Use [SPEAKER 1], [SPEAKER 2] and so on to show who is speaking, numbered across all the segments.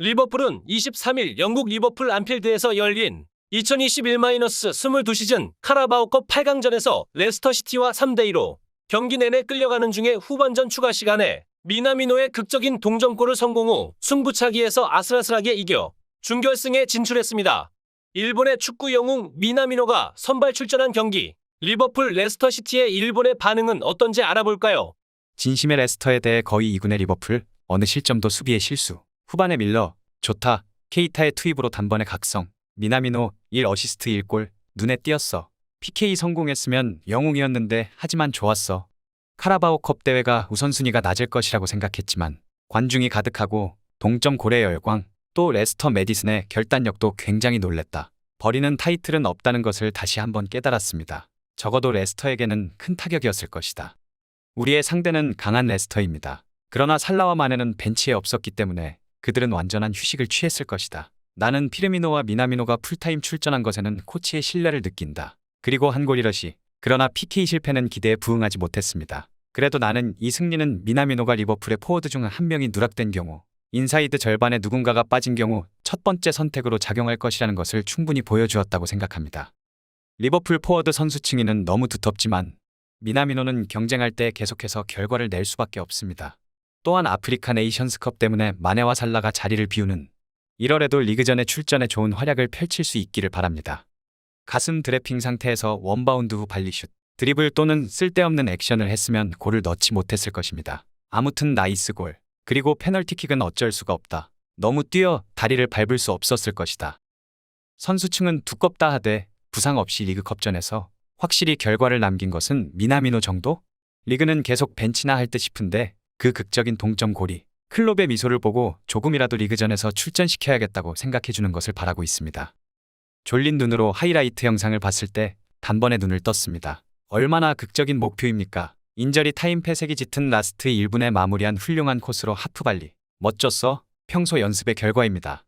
[SPEAKER 1] 리버풀은 23일 영국 리버풀 안필드에서 열린 2021-22 시즌 카라바오컵 8강전에서 레스터시티와 3대2로 경기 내내 끌려가는 중에 후반전 추가 시간에 미나미노의 극적인 동점골을 성공 후 승부차기에서 아슬아슬하게 이겨 준결승에 진출했습니다. 일본의 축구 영웅 미나미노가 선발 출전한 경기 리버풀 레스터시티의 일본의 반응은 어떤지 알아볼까요?
[SPEAKER 2] 진심의 레스터에 대해 거의 2군의 리버풀, 어느 실점도 수비의 실수. 후반에 밀러, 좋다, 케이타의 투입으로 단번에 각성, 미나미노 1 어시스트 1골, 눈에 띄었어. PK 성공했으면 영웅이었는데 하지만 좋았어. 카라바오컵 대회가 우선순위가 낮을 것이라고 생각했지만 관중이 가득하고 동점 고래 열광, 또 레스터 메디슨의 결단력도 굉장히 놀랬다. 버리는 타이틀은 없다는 것을 다시 한번 깨달았습니다. 적어도 레스터에게는 큰 타격이었을 것이다. 우리의 상대는 강한 레스터입니다. 그러나 살라와 마네는 벤치에 없었기 때문에 그들은 완전한 휴식을 취했을 것이다. 나는 피르미노와 미나미노가 풀타임 출전한 것에는 코치의 신뢰를 느낀다. 그리고 한골이러시. 그러나 PK 실패는 기대에 부응하지 못했습니다. 그래도 나는 이 승리는 미나미노가 리버풀의 포워드 중 한 명이 누락된 경우, 인사이드 절반에 누군가가 빠진 경우 첫 번째 선택으로 작용할 것이라는 것을 충분히 보여주었다고 생각합니다. 리버풀 포워드 선수 층위는 너무 두텁지만 미나미노는 경쟁할 때 계속해서 결과를 낼 수밖에 없습니다. 또한 아프리카 네이션스컵 때문에 마네와 살라가 자리를 비우는 1월에도 리그전에 출전해 좋은 활약을 펼칠 수 있기를 바랍니다. 가슴 드래핑 상태에서 원바운드 후 발리슛, 드리블 또는 쓸데없는 액션을 했으면 골을 넣지 못했을 것입니다. 아무튼 나이스 골. 그리고 페널티킥은 어쩔 수가 없다. 너무 뛰어 다리를 밟을 수 없었을 것이다. 선수층은 두껍다 하되 부상 없이 리그컵전에서 확실히 결과를 남긴 것은 미나미노 정도? 리그는 계속 벤치나 할 듯 싶은데 그 극적인 동점 골이 클롭의 미소를 보고 조금이라도 리그전에서 출전시켜야겠다고 생각해주는 것을 바라고 있습니다. 졸린 눈으로 하이라이트 영상을 봤을 때 단번에 눈을 떴습니다. 얼마나 극적인 목표입니까? 인저리 타임 패색이 짙은 라스트 1분에 마무리한 훌륭한 코스로 하프발리. 멋졌어? 평소 연습의 결과입니다.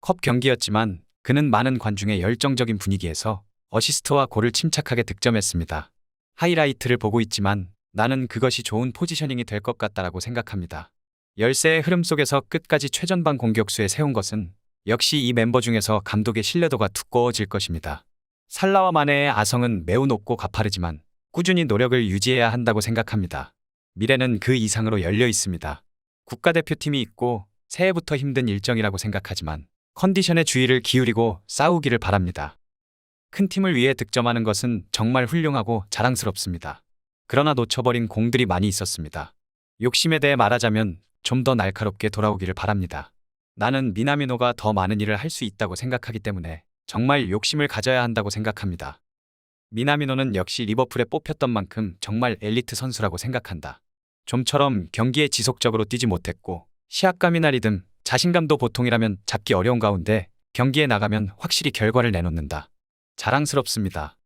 [SPEAKER 2] 컵 경기였지만 그는 많은 관중의 열정적인 분위기에서 어시스트와 골을 침착하게 득점했습니다. 하이라이트를 보고 있지만 나는 그것이 좋은 포지셔닝이 될 것 같다라고 생각합니다. 열세의 흐름 속에서 끝까지 최전방 공격수에 세운 것은 역시 이 멤버 중에서 감독의 신뢰도가 두꺼워질 것입니다. 살라와 마네의 아성은 매우 높고 가파르지만 꾸준히 노력을 유지해야 한다고 생각합니다. 미래는 그 이상으로 열려 있습니다. 국가대표팀이 있고 새해부터 힘든 일정이라고 생각하지만 컨디션에 주의를 기울이고 싸우기를 바랍니다. 큰 팀을 위해 득점하는 것은 정말 훌륭하고 자랑스럽습니다. 그러나 놓쳐버린 공들이 많이 있었습니다. 욕심에 대해 말하자면 좀 더 날카롭게 돌아오기를 바랍니다. 나는 미나미노가 더 많은 일을 할 수 있다고 생각하기 때문에 정말 욕심을 가져야 한다고 생각합니다. 미나미노는 역시 리버풀에 뽑혔던 만큼 정말 엘리트 선수라고 생각한다. 좀처럼 경기에 지속적으로 뛰지 못했고 시합감이나 리듬, 자신감도 보통이라면 잡기 어려운 가운데 경기에 나가면 확실히 결과를 내놓는다. 자랑스럽습니다.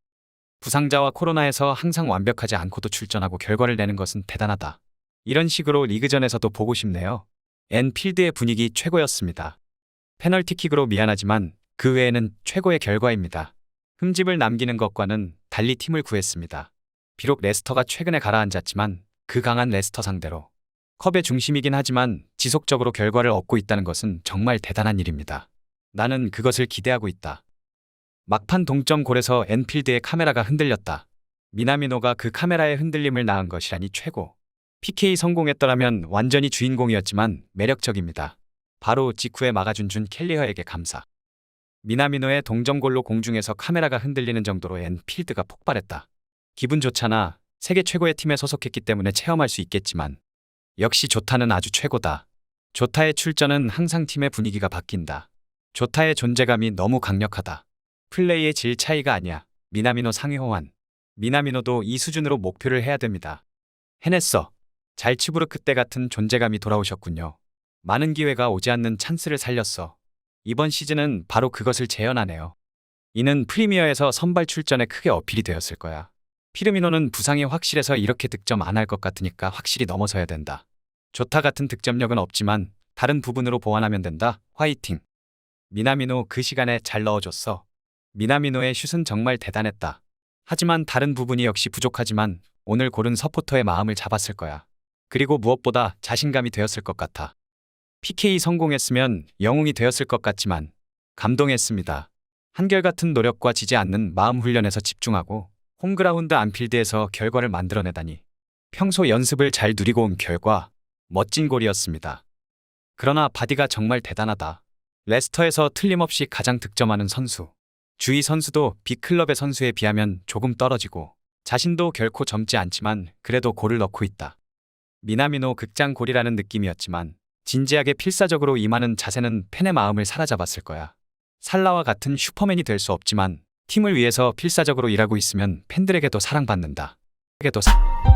[SPEAKER 2] 부상자와 코로나에서 항상 완벽하지 않고도 출전하고 결과를 내는 것은 대단하다. 이런 식으로 리그전에서도 보고 싶네요. 엔필드의 분위기 최고였습니다. 페널티킥으로 미안하지만 그 외에는 최고의 결과입니다. 흠집을 남기는 것과는 달리 팀을 구했습니다. 비록 레스터가 최근에 가라앉았지만 그 강한 레스터 상대로 컵의 중심이긴 하지만 지속적으로 결과를 얻고 있다는 것은 정말 대단한 일입니다. 나는 그것을 기대하고 있다. 막판 동점 골에서 엔필드의 카메라가 흔들렸다. 미나미노가 그 카메라의 흔들림을 낳은 것이라니 최고. PK 성공했더라면 완전히 주인공이었지만 매력적입니다. 바로 직후에 막아준 준 켈리허에게 감사. 미나미노의 동점골로 공중에서 카메라가 흔들리는 정도로 엔필드가 폭발했다. 기분 좋잖아. 세계 최고의 팀에 소속했기 때문에 체험할 수 있겠지만 역시 조타는 아주 최고다. 조타의 출전은 항상 팀의 분위기가 바뀐다. 조타의 존재감이 너무 강력하다. 플레이의 질 차이가 아니야. 미나미노 상위 호환. 미나미노도 이 수준으로 목표를 해야 됩니다. 해냈어. 잘치부르크 때 같은 존재감이 돌아오셨군요. 많은 기회가 오지 않는 찬스를 살렸어. 이번 시즌은 바로 그것을 재현하네요. 이는 프리미어에서 선발 출전에 크게 어필이 되었을 거야. 피르미노는 부상이 확실해서 이렇게 득점 안 할 것 같으니까 확실히 넘어서야 된다. 조타 같은 득점력은 없지만 다른 부분으로 보완하면 된다. 화이팅. 미나미노 그 시간에 잘 넣어줬어. 미나미노의 슛은 정말 대단했다. 하지만 다른 부분이 역시 부족하지만 오늘 고른 서포터의 마음을 잡았을 거야. 그리고 무엇보다 자신감이 되었을 것 같아. PK 성공했으면 영웅이 되었을 것 같지만 감동했습니다. 한결같은 노력과 지지 않는 마음 훈련에서 집중하고 홈그라운드 안필드에서 결과를 만들어내다니 평소 연습을 잘 누리고 온 결과 멋진 골이었습니다. 그러나 바디가 정말 대단하다. 레스터에서 틀림없이 가장 득점하는 선수. 주위 선수도 빅클럽의 선수에 비하면 조금 떨어지고 자신도 결코 젊지 않지만 그래도 골을 넣고 있다. 미나미노 극장 골이라는 느낌이었지만 진지하게 필사적으로 임하는 자세는 팬의 마음을 사로잡았을 거야. 살라와 같은 슈퍼맨이 될 수 없지만 팀을 위해서 필사적으로 일하고 있으면 팬들에게도 사랑받는다. 에게도 사...